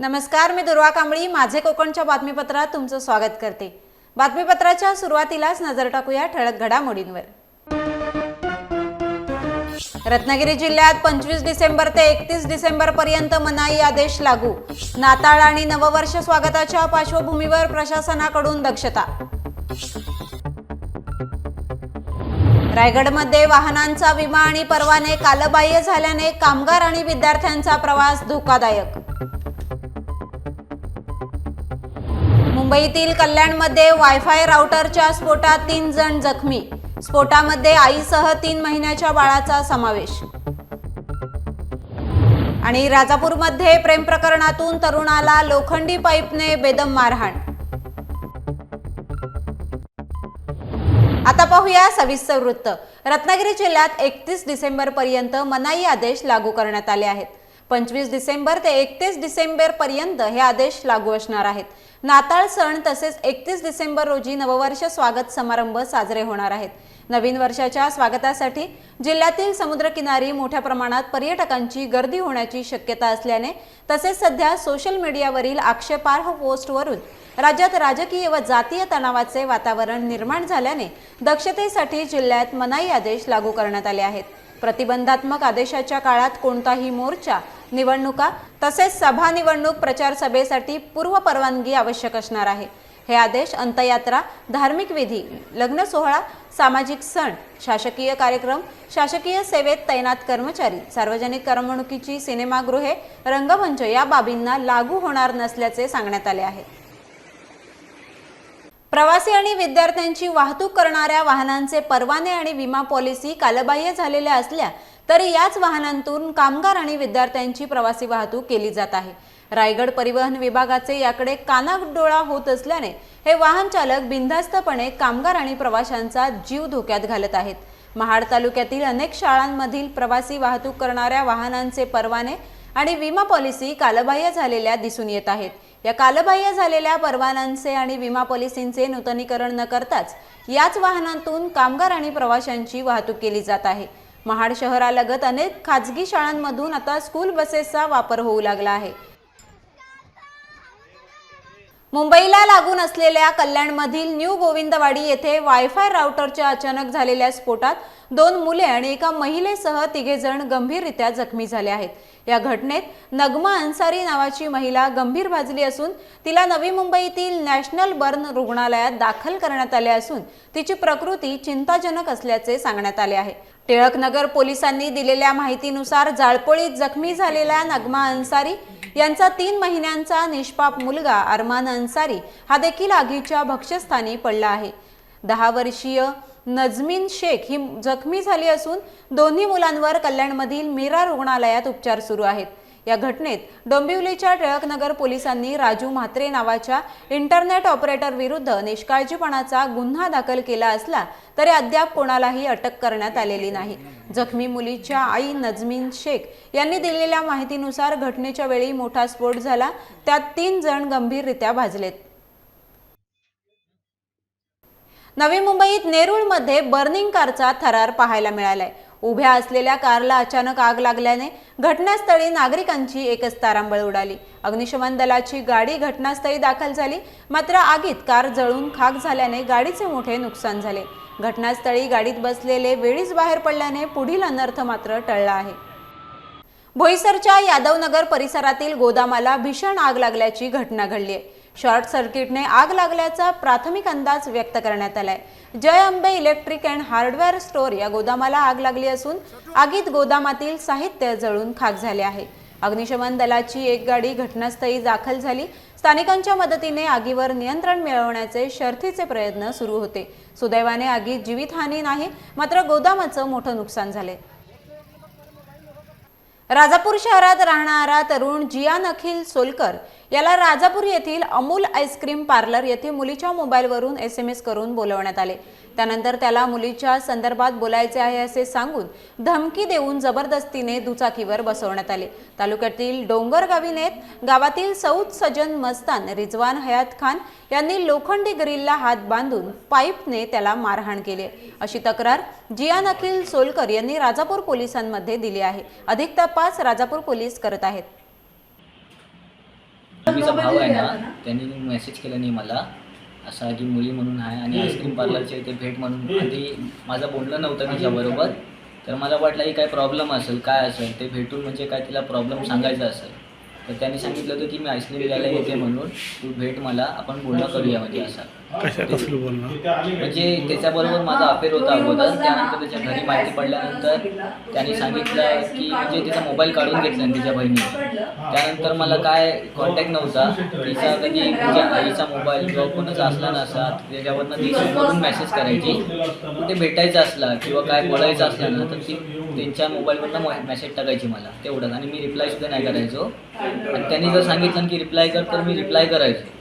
नमस्कार मी दुर्वा कांबळी. माझे कोकणच्या बातमीपत्रात तुमचं स्वागत करते. बातमीपत्राच्या सुरुवातीलाच नजर टाकूया ठळक घडामोडींवर. रत्नागिरी जिल्ह्यात पंचवीस डिसेंबर ते एकतीस डिसेंबर पर्यंत मनाई आदेश लागू. नाताळ आणि नववर्ष स्वागताच्या पार्श्वभूमीवर प्रशासनाकडून दक्षता. रायगडमध्ये वाहनांचा विमा आणि परवाने कालबाह्य झाल्याने कामगार आणि विद्यार्थ्यांचा प्रवास धोकादायक. मुंबईतील कल्याणमध्ये वायफाय राउटरच्या स्फोटात तीन जण जखमी. स्फोटामध्ये आईसह तीन महिन्याच्या बाळाचा समावेश. आणि राजापूरमध्ये प्रेम प्रकरणातून तरुणाला लोखंडी पाईपने बेदम मारहाण. आता पाहूया सविस्तर वृत्त. रत्नागिरी जिल्ह्यात एकतीस डिसेंबर पर्यंत मनाई आदेश लागू करण्यात आले आहेत. पंचवीस डिसेंबर ते एकतीस डिसेंबर पर्यंत हे आदेश लागू असणार आहेत. नाताळ सण तसेच एकतीस डिसेंबर रोजी नववर्ष स्वागत समारंभ साजरे होणार आहेत. नवीन वर्षाच्या स्वागतासाठी जिल्ह्यातील समुद्रकिनारी मोठ्या प्रमाणात पर्यटकांची गर्दी होण्याची शक्यता असल्याने तसेच सध्या सोशल मीडियावरील आक्षेपार्ह पोस्टवरून राज्यात राजकीय व जातीय तणावाचे वातावरण निर्माण झाल्याने दक्षतेसाठी जिल्ह्यात मनाई आदेश लागू करण्यात आले आहेत. प्रतिबंधात्मक आदेशाच्या काळात कोणताही मोर्चा निवडणुका तसेच सभा निवडणूक प्रचार सभेसाठी पूर्व परवानगी आवश्यक असणार आहे. हे आदेश अंतयात्रा धार्मिक विधी लग्न सोहळा सामाजिक सण शासकीय कार्यक्रम शासकीय सेवेत तैनात कर्मचारी सार्वजनिक करमणुकीची सिनेमागृहे रंगमंच या बाबींना लागू होणार नसल्याचे सांगण्यात आले आहे. प्रवासी आणि विद्यार्थ्यांची वाहतूक करणाऱ्या वाहनांचे परवाने आणि विमा पॉलिसी कालबाह्य झालेल्या असल्या तरी याच वाहनांतून कामगार आणि विद्यार्थ्यांची प्रवासी वाहतूक केली जात आहे. रायगड परिवहन विभागाचे याकडे कानाडोळा होत असल्याने हे वाहन चालक बिनधास्तपणे कामगार आणि प्रवाशांचा जीव धोक्यात घालत आहेत. महाड तालुक्यातील अनेक शाळांमधील प्रवासी वाहतूक करणाऱ्या वाहनांचे परवाने आणि विमा पॉलिसी कालबाह्य झालेल्या दिसून येत आहेत. या कालबाह्य झालेल्या परवानांचे आणि विमा पॉलिसींचे नूतनीकरण न करताच याच वाहनांतून कामगार आणि प्रवाशांची वाहतूक केली जात आहे. महाड शहरालगत अनेक खाजगी शाळांमधून आता स्कूल बसेसचा वापर होऊ लागला आहे. मुंबईला लागून असलेल्या कल्याणमधील न्यू गोविंदवाडी येथे वायफाय राउटरच्या अचानक झालेल्या स्फोटात दोन मुले आणि एका महिलेसह तिघे जण गंभीररित्या जखमी झाले आहेत. या घटनेत नगमा अन्सारी नावाची महिला गंभीर भाजली असून तिला नवी मुंबईतील नॅशनल बर्न रुग्णालयात दाखल करण्यात आले असून तिची प्रकृती चिंताजनक असल्याचे सांगण्यात आले आहे. टिळकनगर पोलिसांनी दिलेल्या माहितीनुसार जाळपोळीत जखमी झालेल्या नगमा अन्सारी यांचा तीन महिन्यांचा निष्पाप मुलगा अरमान अन्सारी हा देखील आगीच्या भक्ष्यस्थानी पडला आहे. दहा वर्षीय नजमीन शेख ही जखमी झाली असून दोन्ही मुलांवर कल्याणमधील मीरा रुग्णालयात उपचार सुरू आहेत. या घटनेत डोंबिवलीच्या टिळकनगर पोलिसांनी राजू म्हात्रे नावाच्या इंटरनेट ऑपरेटर विरुद्ध निष्काळजीपणाचा गुन्हा दाखल केला असला तरी अद्याप कोणालाही अटक करण्यात आलेली नाही. जखमी मुलीच्या आई नजमीन शेख यांनी दिलेल्या माहितीनुसार घटनेच्या वेळी मोठा स्फोट झाला. त्यात तीन जण गंभीररित्या भाजलेत. नवी मुंबईत नेरूळमध्ये बर्निंग कारचा थरार पाहायला मिळालाय. उभ्या असलेल्या कारला अचानक आग लागल्याने घटनास्थळी नागरिकांची एकच तारांबळ उडाली. अग्निशमन दलाची गाडी घटनास्थळी दाखल झाली. मात्र आगीत कार जळून खाक झाल्याने गाडीचे मोठे नुकसान झाले. घटनास्थळी गाडीत बसलेले वेळीच बाहेर पडल्याने पुढील अनर्थ मात्र टळला आहे. भोईसरच्या यादवनगर परिसरातील गोदामाला भीषण आग लागल्याची घटना घडली आहे. शॉर्ट सर्किटने आग लागल्याचा प्राथमिक अंदाज व्यक्त करण्यात आलाय. Jay Ambe electric and hardware store या गोदामाला आग लागली असून आगीत गोदामातील साहित्य जळून खाक झाले आहे. अग्निशमन दलाची एक गाडी घटनास्थळी दाखल झाली. स्थानिकांच्या मदतीने आगीवर नियंत्रण मिळवण्याचे शर्थीचे प्रयत्न सुरू होते. सुदैवाने आगीत जीवितहानी नाही मात्र गोदामाचं मोठं नुकसान झाले. राजापूर शहरात राहणारा तरुण जियान अखिल सोलकर याला राजापूर येथील अमूल आईस्क्रीम पार्लर येथे मुलीच्या मोबाईलवरून एस एम एस करून बोलवण्यात आले. त्यानंतर त्याला मुलीच्या संदर्भात बोलायचे आहे असे सांगून धमकी देऊन जबरदस्तीने दुचाकीवर बसवण्यात आले. तालुक्यातील डोंगर गावीनेत गावातील सौद सजन मस्तान रिजवान हयात खान यांनी लोखंडी ग्रिलला हात बांधून पाईपने त्याला मारहाण केली. अशी तक्रार जियान अखिल सोलकर यांनी राजापूर पोलिसांमध्ये दिली आहे. अधिक तपास राजापूर पोलीस करत आहेत. मुलीचा भाव आहे ना त्यांनी मेसेज केला नाही मला. असा की मुली म्हणून आहे आणि आईस्क्रीम पार्लरच्या इथे भेट म्हणून. आधी माझं बोलणं नव्हतं तिच्याबरोबर. तर मला वाटलं की काय प्रॉब्लेम असेल? काय असेल? ते भेटून म्हणजे काय तिला प्रॉब्लेम सांगायचा असेल? तर त्यांनी सांगितलं होतं की मी आईस्क्रीम द्यायला येते म्हणून. तू भेट मला. आपण बोलणं करूया म्हणजे असं. कशा कसलं बोलणं? म्हणजे त्याच्याबरोबर माझा अफेअर होता अगोदर. त्यानंतर त्याच्या घरी माहिती पडल्यानंतर त्यांनी सांगितलं की म्हणजे तिचा मोबाईल काढून घेतला तिच्या बहिणीने त्यानंतर मला काय कॉन्टॅक्ट नव्हता. तिचा कधी म्हणजे आईचा मोबाईल किंवा कोणाचा असला नसा त्याच्यावरनं ती समोरून मेसेज करायची. कुठे भेटायचं असला किंवा काय बोलायचं असलं ना तर ती त्यांच्या मोबाईलवरनं मेसेज टाकायची मला. तेवढंच. आणि मी रिप्लाय सुद्धा नाही करायचो. आणि त्यांनी जर सांगितलं की रिप्लाय कर तर मी रिप्लाय करायचो.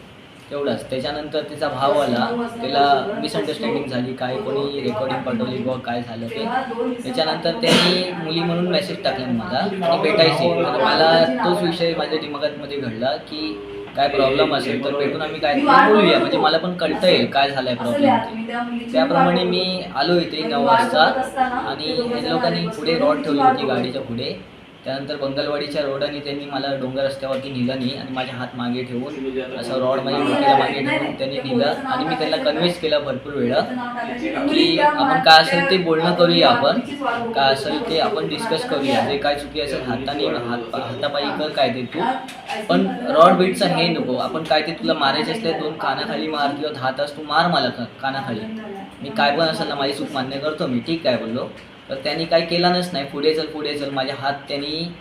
तेवढंच. त्याच्यानंतर तिचा भाव आला. त्याला मिसअंडरस्टँडिंग झाली. काय कोणी रेकॉर्डिंग पाठवली किंवा काय झालं ते. त्याच्यानंतर त्यांनी मुली म्हणून मेसेज टाकला मला. आणि भेटायची. मला तोच विषय माझ्या दिमागामध्ये घडला की काय प्रॉब्लेम असेल तर भेटून आम्ही काय बोलूया. म्हणजे मला पण कळतं आहे काय झालाय प्रॉब्लेम त्याप्रमाणे मी आलो इथे नऊ वाजता. आणि लोकांनी पुढे रॉड ठेवली होती गाडीच्या पुढे. त्यानंतर बंगलवाडीच्या रोडाने त्यांनी मला डोंगर रस्त्यावरती नेलं नाही आणि माझ्या हात मागे ठेवून असं रॉड माझ्या डोक्याला मागे ठेवून त्यांनी नेलं आणि मी त्यांना कन्व्हिन्स केलं भरपूर वेळा की आपण काय असेल ते बोलणं करूया आपण काय असेल ते आपण डिस्कस करूया. जे काय चुकी असेल हाताने हात हातापायी कर काय ते तू. पण रॉड बीटचं हे नको. आपण काय ते तुला मारायचे असले दोन कानाखाली मार किंवा दहा तू मार मला का- कानाखाली. मी काय पण असेल ना माझी चूक मान्य करतो मी. ठीक आहे बोललो. तर त्यांनी काय केलानच नाही. पुढे चल पुढे चल. माझे हात त्यांनी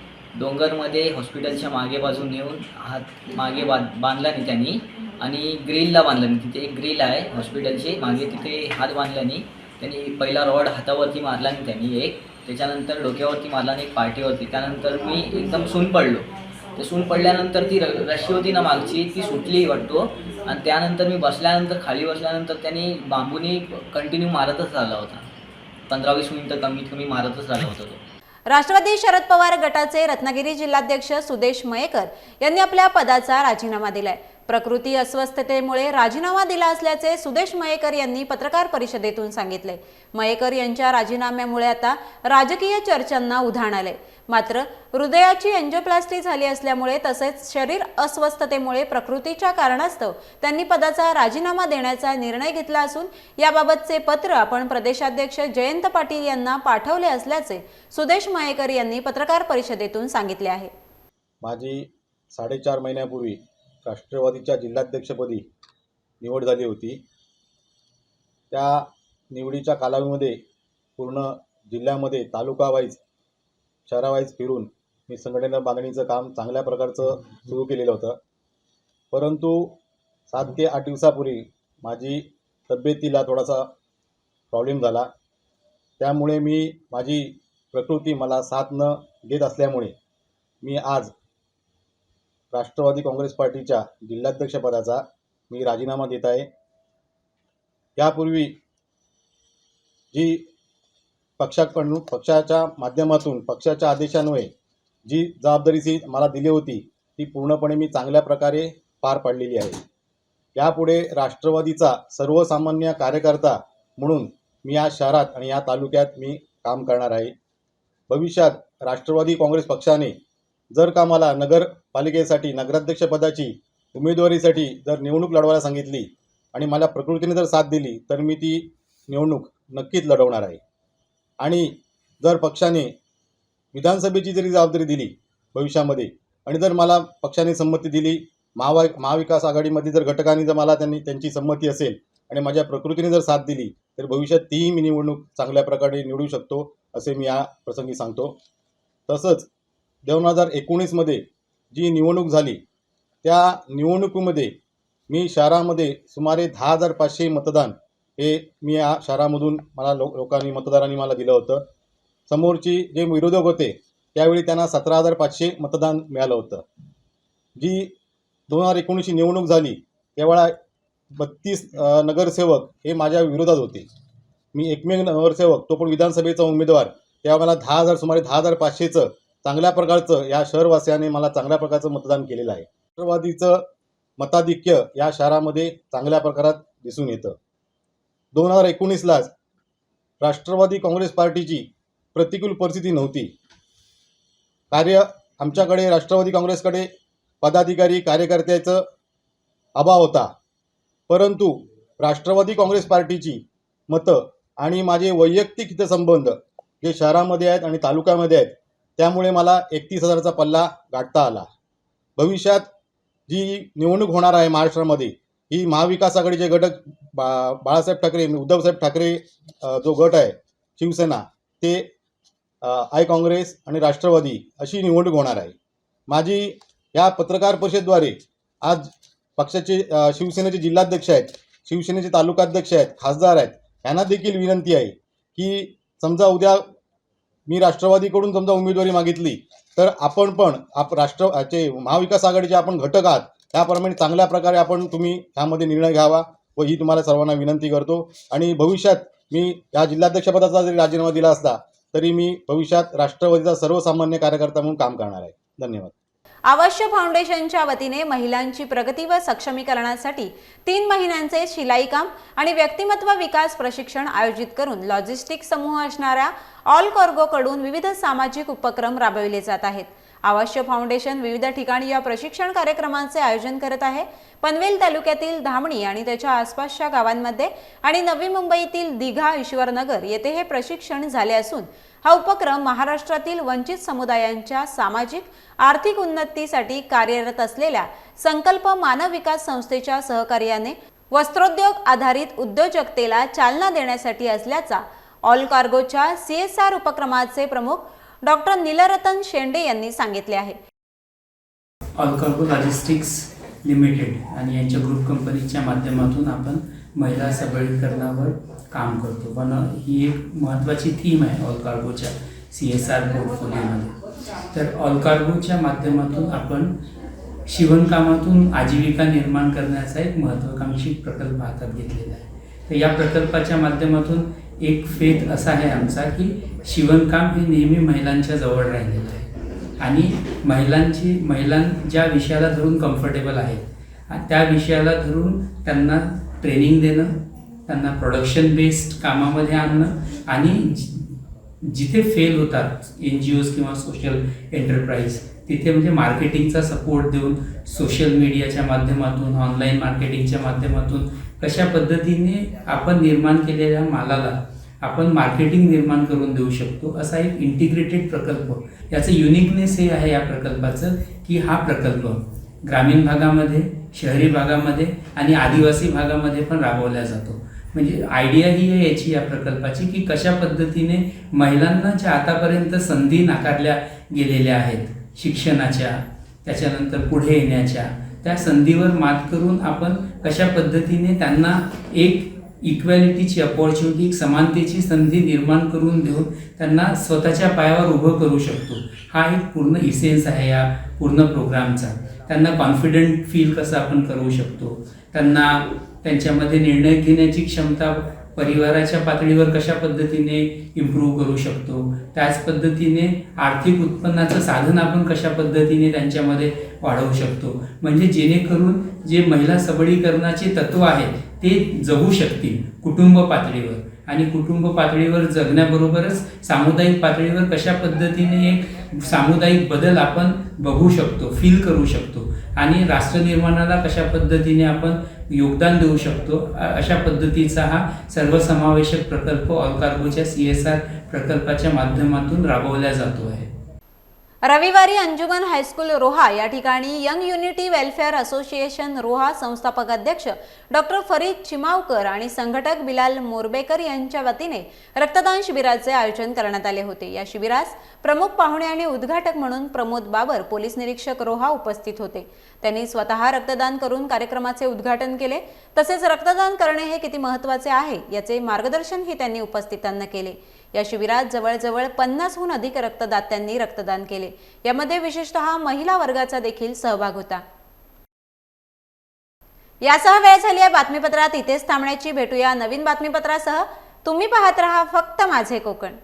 डोंगरमध्ये हॉस्पिटलच्या मागे बाजून नेऊन हात मागे बांध बांधला त्यांनी. आणि ग्रिलला बांधल्याने तिथे एक ग्रिल आहे हॉस्पिटलची. मागे तिथे हात बांधल्याने त्यांनी पहिला रॉड हातावरती मारला आणि त्यांनी एक. त्याच्यानंतर डोक्यावरती मारला आणि एक पाठीवरती. त्यानंतर मी एकदम सून पडलो. ते सून पडल्यानंतर ती र रशी होती ना मागची ती सुटली वाटतो. आणि त्यानंतर मी बसल्यानंतर खाली बसल्यानंतर त्यांनी बांबूनी कंटिन्यू मारतच आला होता. पंधरा वीस मिनिटं कमीत कमी मारतच राहिला होता तो. राष्ट्रवादी शरद पवार गटाचे रत्नागिरी जिल्हाध्यक्ष सुदेश मयेकर यांनी आपल्या पदाचा राजीनामा दिलाय. प्रकृती अस्वस्थतेमुळे राजीनामा दिला असल्याचे सुदेश मयेकर यांनी पत्रकार परिषदेतून सांगितले. मयेकर यांच्या राजीनाम्यामुळे आता राजकीय चर्चांना उधाण आले. मात्र हृदयाची एन्जोप्लास्टी झाली असल्यामुळे तसेच शरीर अस्वस्थतेमुळे प्रकृतीच्या कारणास्तव त्यांनी पदाचा राजीनामा देण्याचा निर्णय घेतला असून याबाबतचे पत्र आपण प्रदेशाध्यक्ष जयंत पाटील यांना पाठवले असल्याचे सुदेश मयेकर यांनी पत्रकार परिषदेतून सांगितले आहे. माझी साडेचार महिन्यापूर्वी राष्ट्रवादीच्या जिल्हाध्यक्षपदी निवड झाली होती. त्या निवडीच्या कालावधीमध्ये पूर्ण जिल्ह्यामध्ये तालुका वाईज शहरावाईज फिरून मी संघटना बांधणीचं काम चांगल्या प्रकारचं सुरू केलेलं होतं. परंतु सात ते आठ दिवसापूर्वी माझी तब्येतीला थोडासा प्रॉब्लेम झाला. त्यामुळे मी माझी प्रकृती मला साथ न देत असल्यामुळे मी आज राष्ट्रवादी काँग्रेस पार्टीच्या जिल्हाध्यक्षपदाचा मी राजीनामा देत आहे. यापूर्वी जी पक्षाकडून पक्षाच्या माध्यमातून पक्षाच्या आदेशान्वये जी जबाबदारी मला दिली होती ती पूर्णपणे मी चांगल्या प्रकारे पार पाडलेली आहे. यापुढे राष्ट्रवादीचा सर्वसामान्य कार्यकर्ता म्हणून मी या शहरात आणि या तालुक्यात मी काम करणार आहे. भविष्यात राष्ट्रवादी काँग्रेस पक्षाने जर का मला नगरपालिकेसाठी नगराध्यक्षपदाची उमेदवारीसाठी जर निवडणूक लढवायला सांगितली आणि मला प्रकृतीने जर साथ दिली तर मी ती निवडणूक नक्कीच लढवणार आहे. आणि जर पक्षाने विधानसभेची जरी जबाबदारी दिली भविष्यामध्ये आणि जर मला पक्षाने संमती दिली महावा महाविकास आघाडीमध्ये जर घटकांनी जर मला त्यांनी त्यांची संमती असेल आणि माझ्या प्रकृतीने जर साथ दिली तर भविष्यात तीही मी निवडणूक चांगल्या प्रकारे निवडू शकतो असे मी या प्रसंगी सांगतो. तसंच दोन हजार एकोणीसमध्ये जी निवडणूक झाली त्या निवडणुकीमध्ये मी शहरामध्ये सुमारे दहा हजार पाचशे मतदान हे मी या शहरामधून मला लो लोकांनी मतदारांनी मला दिलं होतं. समोरची जे विरोधक होते त्यावेळी त्यांना सतरा हजार पाचशे मतदान मिळालं होतं. जी दोन हजार एकोणीसची निवडणूक झाली त्यावेळा बत्तीस नगरसेवक हे माझ्या विरोधात होते. मी एकमेव नगरसेवक तो पण विधानसभेचा उमेदवार तेव्हा मला दहा हजार सुमारे दहा हजार पाचशेचं चांगल्या प्रकारचं या शहरवासियांनी मला चांगल्या प्रकारचं मतदान केलेलं आहे. राष्ट्रवादीचं मताधिक्य या शहरामध्ये चांगल्या प्रकारात दिसून येतं. दोन हजार एकोणीसलाच राष्ट्रवादी काँग्रेस पार्टीची प्रतिकूल परिस्थिती नव्हती. कार्य आमच्याकडे राष्ट्रवादी काँग्रेसकडे पदाधिकारी कार्यकर्त्याचं अभाव होता. परंतु राष्ट्रवादी काँग्रेस पार्टीची मतं आणि माझे वैयक्तिक हितसंबंध जे शहरामध्ये आहेत आणि तालुक्यामध्ये आहेत त्यामुळे मला एकतीस हजाराचा पल्ला गाठता आला. भविष्यात जी निवडणूक होणार आहे महाराष्ट्रामध्ये ही महाविकास आघाडीचे घटक बा बाळासाहेब ठाकरे उद्धवसाहेब ठाकरे जो गट आहे शिवसेना ते आय काँग्रेस आणि राष्ट्रवादी अशी निवडणूक होणार आहे. माझी या पत्रकार परिषदेद्वारे आज पक्षाचे शिवसेनेचे जिल्हाध्यक्ष आहेत शिवसेनेचे तालुकाध्यक्ष आहेत खासदार आहेत यांना देखील विनंती आहे की समजा उद्या मी राष्ट्रवादीकडून समजा उमेदवारी मागितली तर आपण पण आप राष्ट्र याचे महाविकास आघाडीचे आपण घटक आहात त्याप्रमाणे चांगल्या प्रकारे आपण तुम्ही ह्यामध्ये निर्णय घ्यावा व ही तुम्हाला सर्वांना विनंती करतो. आणि भविष्यात मी या जिल्हाध्यक्षपदाचा जरी राजीनामा दिला असता तरी मी भविष्यात राष्ट्रवादीचा सर्वसामान्य कार्यकर्ता म्हणून काम करणार आहे. धन्यवाद. अवश्य फाउंडेशनच्या वतीने महिलांची प्रगती व सक्षमीकरणासाठी तीन महिन्यांचे शिलाई काम आणि व्यक्तिमत्व विकास प्रशिक्षण आयोजित करून लॉजिस्टिक समूह असणाऱ्या ऑल कार्गोकडून विविध सामाजिक उपक्रम राबविले जात आहेत. अवश्य फाउंडेशन विविध ठिकाणी या प्रशिक्षण कार्यक्रमांचे आयोजन करत आहे. पनवेल तालुक्यातील धामणी आणि त्याच्या आसपासच्या गावांमध्ये आणि नवी मुंबईतील दिघा ईश्वरनगर येथे हे प्रशिक्षण झाले असून हा उपक्रम महाराष्ट्रातील वंचित समुदायांच्या सामाजिक आर्थिक उन्नतीसाठी कार्यरत असलेल्या संकल्प मानव विकास संस्थेच्या सहकार्याने वस्त्रोद्योग आधारित उद्योजकतेला चालना देण्यासाठी असल्याचा ऑल कार्गोच्या सी एस आर उपक्रमाचे प्रमुख डॉक्टर नीलरतन शेंडे यांनी सांगितले आहे. ऑलकार्गो लॉजिस्टिक्स लिमिटेड आणि यांच्या ग्रुप कंपनीच्या माध्यमातून आपण महिला सबलीकरणावर काम करतो. पण ही एक महत्त्वाची थीम आहे ऑलकार्गोच्या सी एस आर पोर्टफोलिओमध्ये तर ऑलकार्गोच्या माध्यमातून आपण शिवणकामातून आजीविका निर्माण करण्याचा एक महत्त्वाकांक्षी प्रकल्प हातात घेतलेला आहे. तर या प्रकल्पाच्या माध्यमातून एक फेत असा आहे आमचा की शिवणकाम हे नेहमी महिलांच्या जवळ राहिलेलं आहे. आणि महिलांची महिलां ज्या विषयाला धरून कम्फर्टेबल आहेत त्या विषयाला धरून त्यांना ट्रेनिंग देणं त्यांना प्रोडक्शन बेस्ड कामामध्ये आणणं आणि जि- जिथे फेल होतात एन जी ओज किंवा सोशल एंटरप्राईज तिथे म्हणजे मार्केटिंगचा सपोर्ट देऊन सोशल मीडियाच्या माध्यमातून ऑनलाईन मार्केटिंगच्या माध्यमातून कशा पद्धतीने आपण निर्माण केलेल्या मालाला आपण मार्केटिंग निर्माण करून देऊ शकतो असा एक इंटिग्रेटेड प्रकल्प. याचं युनिकनेस हे आहे या प्रकल्पाचं की हा प्रकल्प ग्रामीण भागामध्ये शहरी भागामध्ये आणि आदिवासी भागामध्ये पण राबवला जातो. म्हणजे आयडिया ही आहे याची या प्रकल्पाची की कशा पद्धतीने महिलांना ज्या आतापर्यंत संधी नाकारल्या गेलेल्या आहेत शिक्षणाच्या त्याच्यानंतर पुढे येण्याच्या त्या संधीवर मात करून आपण कशा पद्धतीने त्यांना एक इक्वॅलिटीची अपॉर्च्युनिटी समानतेची संधी निर्माण करून देऊन त्यांना स्वतःच्या पायावर उभं करू शकतो. हा एक पूर्ण इसेन्स आहे या पूर्ण प्रोग्रामचा त्यांना कॉन्फिडंट फील कसं आपण करू शकतो? त्यांना त्यांच्यामध्ये निर्णय घेण्याची क्षमता परिवाराच्या पातळीवर कशा पद्धतीने इम्प्रूव्ह करू शकतो? त्याच पद्धतीने आर्थिक उत्पन्नाचं साधन आपण कशा पद्धतीने त्यांच्यामध्ये वाढवू शकतो? म्हणजे जेणेकरून जे महिला सबलीकरणाचे तत्व आहे ते जगू शकतील कुटुंब पातळीवर. आणि कुटुंब पातळीवर जगण्याबरोबरच सामुदायिक पातळीवर कशा पद्धतीने एक सामुदायिक बदल आपण बघू शकतो फील करू शकतो आणि राष्ट्रनिर्माणाला कशा पद्धतीने आपण योगदान देऊ शकतो अशा पद्धतीचा हा सर्वसमावेशक प्रकल्प ऑलकार्गोच्या सी एस आर प्रकल्पाच्या माध्यमातून राबवला जातो आहे. रविवारी अंजुमन हायस्कूल रोहा या ठिकाणी young unity welfare association Roha संस्थापक अध्यक्ष डॉक्टर फरीद चिमावकर आणि संघटक बिलाल मोरबेकर यांच्या वतीने रक्तदान शिबिराचे आयोजन करण्यात आले होते. या शिबिरास प्रमुख पाहुणे आणि उद्घाटक म्हणून प्रमोद बाबर पोलीस निरीक्षक रोहा उपस्थित होते. त्यांनी स्वतः रक्तदान करून कार्यक्रमाचे उद्घाटन केले. तसेच रक्तदान करणे हे किती महत्त्वाचे आहे याचे मार्गदर्शनही त्यांनी उपस्थितांना केले. या शिबिरात जवळजवळ पन्नासहून अधिक रक्तदात्यांनी रक्तदान केले. यामध्ये विशेषतः महिला वर्गाचा देखील सहभाग होता. यासह वेळ झाली आहे बातमीपत्रात. इथेच थांबण्याची भेटूया नवीन बातमीपत्रासह. तुम्ही पाहत रहा फक्त माझे कोकण.